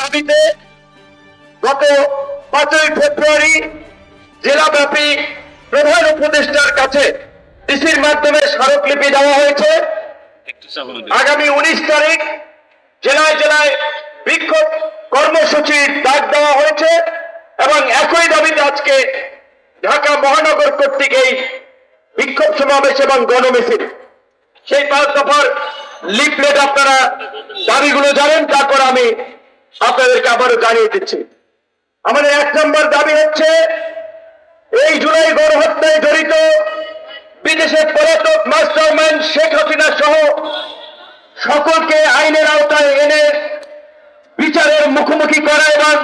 দাবিতে গত পাঁচই ফেব্রুয়ারি জেলাব্যাপী প্রধান উপদেষ্টার কাছে ডিসির মাধ্যমে স্মারকলিপি দেওয়া হয়েছে। আগামী উনিশ তারিখ জেলায় জেলায় বিক্ষোভ কর্মসূচির ডাক দেওয়া হয়েছে এবং একই দাবিতে আজকে ঢাকা মহানগর কর্তৃক এই বিক্ষোভ সমাবেশ এবং গণমিছিল। সেই পাঁচ দফার লিফলেট আপনারা দাবিগুলো জানেন, তারপর আমি আপনাদেরকে আবারও জানিয়ে দিচ্ছি। আমাদের এক নম্বর দাবি হচ্ছে, এই জুলাই গণহত্যায় জড়িত বিদেশে পলাতক মাস্টারম্যান শেখ হাসিনা সহ সকলকে আইনের আওতায় এনে বিচারের মুখোমুখি করা এবং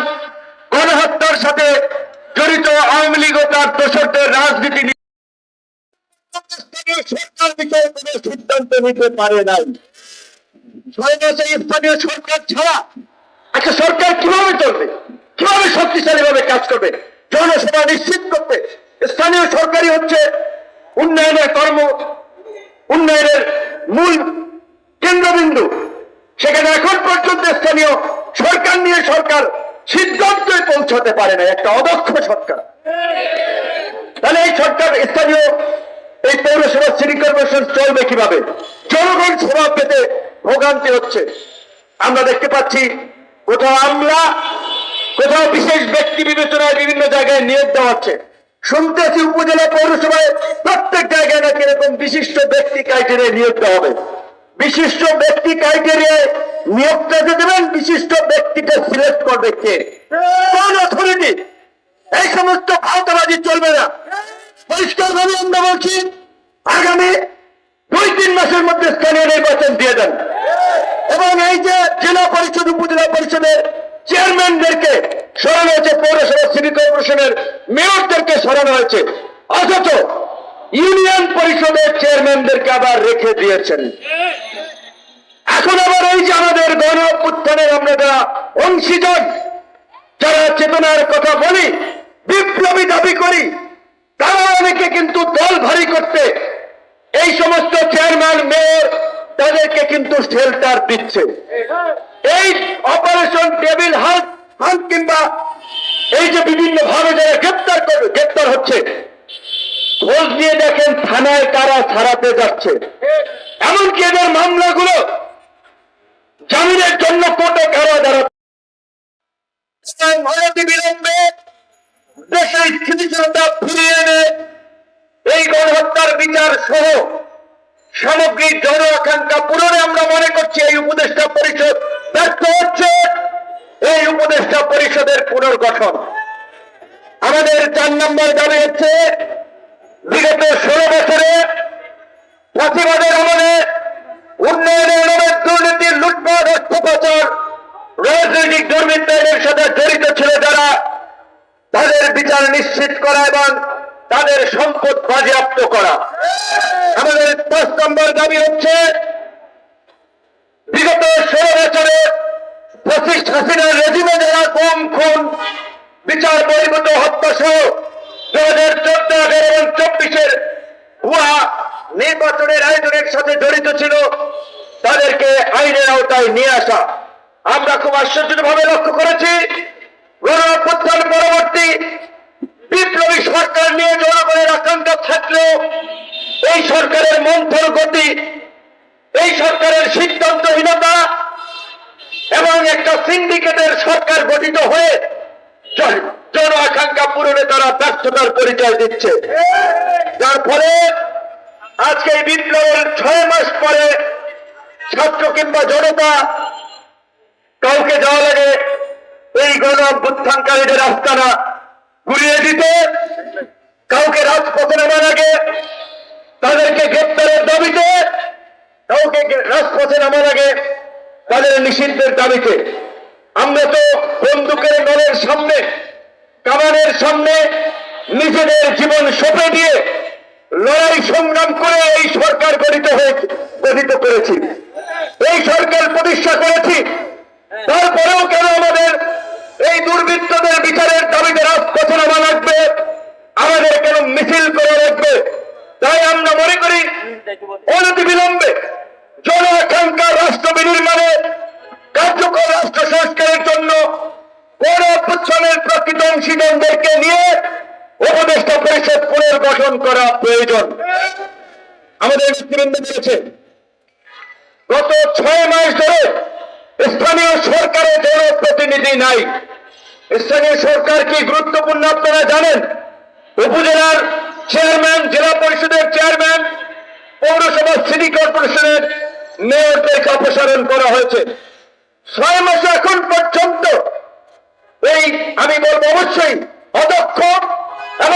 গণহত্যার সাথে জড়িত আওয়ামী লীগ ও তার দোষরদের রাজনীতি বিষয়ে কোনো সিদ্ধান্ত নিতে পারে নাই। ছয় মাসে স্থানীয় সরকার ছাড়া একটা সরকার কীভাবে চলবে? কীভাবে শক্তিশালী ভাবে কাজ করবে? জনসভা নিশ্চিত করতে স্থানীয় সরকারই হচ্ছে উন্নয়নের কর্ম, উন্নয়নের মূল কেন্দ্রবিন্দু। সেখানে এখন পর্যন্ত স্থানীয় সরকার নিয়ে সরকার সিদ্ধান্তে পৌঁছাতে পারে না একটা অদক্ষ সরকার। তাহলে এই সরকার স্থানীয় সিটি কর্পোরেশন চলবে কীভাবে? জনগণ সেবা পেতে ভোগান্তি হচ্ছে। আমরা দেখতে পাচ্ছি, কোথাও আমলা, কোথাও বিশেষ ব্যক্তি বিবেচনায় বিভিন্ন জায়গায় নিয়োগ দেওয়া হচ্ছে। শুনতেছি উপজেলা পৌরসভায় প্রত্যেক জায়গায় নাকি এরকম বিশিষ্ট ব্যক্তি ক্রাইটেরিয়া নিয়োগ দেওয়া হবে। বিশিষ্ট ব্যক্তি ক্রাইটেরিয়ায় নিয়োগটা যে দেবেন, বিশিষ্ট ব্যক্তিটা সিলেক্ট করবে কে? কোন অথরিটি এই সমস্ত ভাওতাবাজি চলবে না। পরিষ্কার ভাবে আমরা বলছি আগামী দুই, তিন মাসের মধ্যে স্থানীয় নির্বাচন দিয়ে দেন। এবং এই যে জেলা পরিষদ, উপজেলা পরিষদের চেয়ারম্যানদেরকে সরানো হয়েছে, পৌরসভা সিটি কর্পোরেশনের মেয়রদেরকে সরানো হয়েছে, অথচ ইউনিয়ন পরিষদের চেয়ারম্যানদেরকে আবার রেখে দিয়েছেন। এখন আবার এই যে আমাদের গণ উত্থানের আমরা যারা অংশীজন যারা চেতনার কথা বলি, বিপ্লবী দাবি করি, তারা অনেকে কিন্তু দল ভারী করতে এই সমস্ত চেয়ারম্যান, মেয়র, তাদেরকে কিন্তু শেল্টার দিচ্ছে। এই অপারেশন টেবিল হাত হাত কিংবা এই যে বিভিন্ন ভাবে যারা গ্রেপ্তার করবে গ্রেপ্তার হচ্ছে, খোঁজ নিয়ে দেখেন থানায় কারা ছাড়াতে যাচ্ছে। এমনকি এদের মামলাগুলো জামিনের জন্য কোর্টে কারা দাঁড়াচ্ছে? বিলম্বে দেশের স্থিতিশীলতা ফিরিয়ে এনে এই গণহত্যার বিচার সহ সামগ্রিক জন আকাঙ্ক্ষা পূরণে আমরা মনে করছি এই উপদেষ্টা পরিষদ ব্যর্থ হচ্ছে। এই উপদেষ্টা পরিষদের পুনর্গঠন। আমাদের চার নম্বর দাবি হচ্ছে, বিগত ষোলো বছরে ফাঁসিবাদের আমলে উন্নয়নের নামে দুর্নীতি লুটপাট অর্থ পাচার রাজনৈতিক দুর্বৃত্তের সাথে জড়িত ছিল যারা। তাদের বিচার নিশ্চিত করা এবং তাদের সম্পদ বাজেয়াপ্ত করা। আমাদের পাঁচ নম্বর দাবি হচ্ছে, বিগত ষোলো বছরে ফসিস্ট হাসিনার রেজিমে যারা কম খুন, বিচার বহির্ভূত হত্যা সহ দু হাজার চোদ্দ আঠারো এবং চব্বিশের ভুয়া নির্বাচনের আয়োজনের সাথে জড়িত ছিল, তাদেরকে আইনের আওতায় নিয়ে আসা। আমরা খুব আশ্চর্যভাবে লক্ষ্য করেছি গণ পরবর্তী সরকার নিয়ে জনগণের আকাঙ্ক্ষা থাকলেও এই সরকারের মন্থর গতি, এই সরকারের সিদ্ধান্তহীনতা এবং একটা সিন্ডিকেটের সরকার গঠিত হয়ে জন- আকাঙ্ক্ষা পূরণে তারা ব্যর্থতার পরিচয় দিচ্ছে। যার ফলে আজকে এই বিপ্লবের ছয় মাস পরে ছাত্র কিংবা জনতা কাউকে যাওয়া লাগে, এই গণ অভ্যুত্থানকারীদের আস্তানা ঘুরিয়ে দিতে কাউকে রাজপথে নামার আগে তাদেরকে গ্রেপ্তারের দাবিতে, কাউকে রাজপথে নামার আগে তাদের নিষিদ্ধের দাবিতে। আমরা তো বন্দুকের নলের সামনে কামানের সামনে নিজেদের জীবন সঁপে দিয়ে লড়াই সংগ্রাম করে এই সরকার গঠিত হয়েছে গঠিত করেছি। এই সরকার প্রতিষ্ঠা করেছি। তারপরেও কেন আমাদের এই দুর্বৃত্তদের বিচারের দাবিতে রাজপথে নামা লাগবে? মিছিল করে রাখবে। তাই আমরা মনে করি, অনতি বিলম্বে জন আকাঙ্ক্ষা রাষ্ট্র বিনির্মাণে কার্যকর রাষ্ট্র সংস্কারের জন্য প্রকৃত অংশীদারদেরকে নিয়ে উপদেষ্টা পরিষদ পুনর্গঠন করা প্রয়োজন। আমাদের নেতৃবৃন্দ বলেছে, গত ছয় মাস ধরে স্থানীয় সরকারের জনপ্রতিনিধি নাই। স্থানীয় সরকার কি গুরুত্বপূর্ণ আপনারা জানেন? উপজেলার চেয়ারম্যান, জেলা পরিষদের চেয়ারম্যান, পৌরসভা, সিটি কর্পোরেশনের মেয়র মেয়রদেরকে অপসারণ করা হয়েছে। ছয় মাসে এখন পর্যন্ত এই, আমি বলব অবশ্যই, অদক্ষ এবং